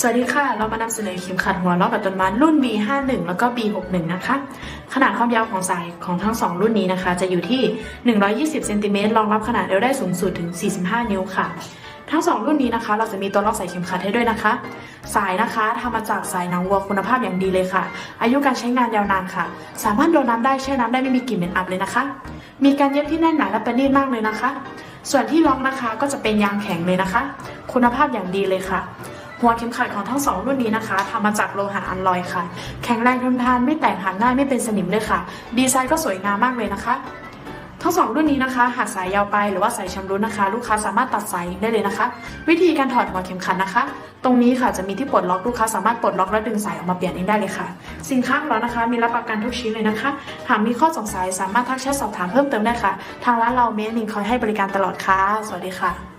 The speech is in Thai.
สวัสดีค่ะ เรามานำเสนอเข็มขัดหัวล้อกับต้นไม้รุ่น B51 แล้วก็ B61 นะคะ ขนาดความยาวของสายของทั้ง 2 รุ่นนี้นะคะ จะอยู่ที่ 120เซนติเมตรรองรับขนาดเอวได้สูงสุดถึง 45 นิ้วค่ะ ทั้ง 2 รุ่นนี้นะคะ เราจะมีตัวล็อกใส่เข็มขัดให้ด้วยนะคะ สายนะคะทำมาจากสายหนังวัวคุณภาพอย่างดีเลยค่ะ อายุการใช้งานยาวนานค่ะ สามารถโดนน้ำได้แช่น้ำได้ไม่มีกลิ่นเหม็นอับเลยนะคะ มีการเย็บที่แน่นหนาและประณีตมากเลยนะคะ ส่วนที่ล็อกนะคะก็จะเป็นยางแข็งเลยนะคะ คุณภาพอย่างดีเลยค่ะ หัวเข็มขัดของทั้งสองรุ่นนี้นะคะทำมาจากโลหะอัลลอยค่ะ แข็งแรงทนทานไม่แตกหักง่ายไม่เป็นสนิมเลยค่ะ ดีไซน์ก็สวยงามมากเลยนะคะ ทั้งสองรุ่นนี้นะคะ หากสายยาวไปหรือว่าสายชำรุดนะคะ ลูกค้าสามารถตัดสายได้เลยนะคะ วิธีการถอดหัวเข็มขัดนะคะ ตรงนี้ค่ะจะมีที่ปลดล็อกลูกค้าสามารถปลดล็อกและดึงสายออกมาเปลี่ยนเองได้เลยค่ะ สินค้าของเรานะคะ มีรับประกันทุกชิ้นเลยนะคะ หากมีข้อสงสัยสามารถทักแชทสอบถามเพิ่มเติมได้ค่ะ ทางร้านเราเมลินคอยให้บริการตลอดค่ะ สวัสดีค่ะ